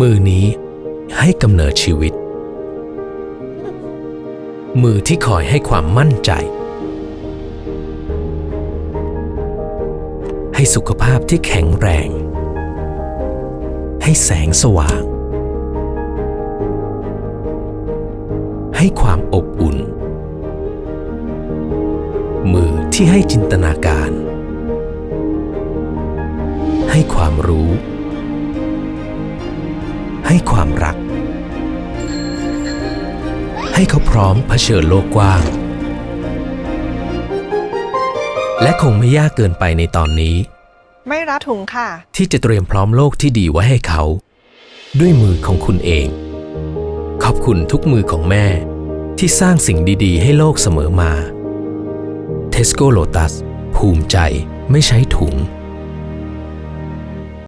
มือนี้ให้กำเนิดชีวิต มือที่คอยให้ความมั่นใจ ให้สุขภาพที่แข็งแรง ให้แสงสว่าง ให้ความอบอุ่น มือที่ให้จินตนาการ ให้ความรู้ ให้ความรัก ให้เขาพร้อมเผชิญโลกกว้าง และคงไม่ยากเกินไปในตอนนี้ ไม่รับถุงค่ะ ที่จะเตรียมพร้อมโลกที่ดีไว้ให้เขา ด้วยมือของคุณเอง ขอบคุณทุกมือของแม่ที่สร้างสิ่งดีๆ ให้โลกเสมอมา Tesco Lotus ภูมิใจไม่ใช้ถุง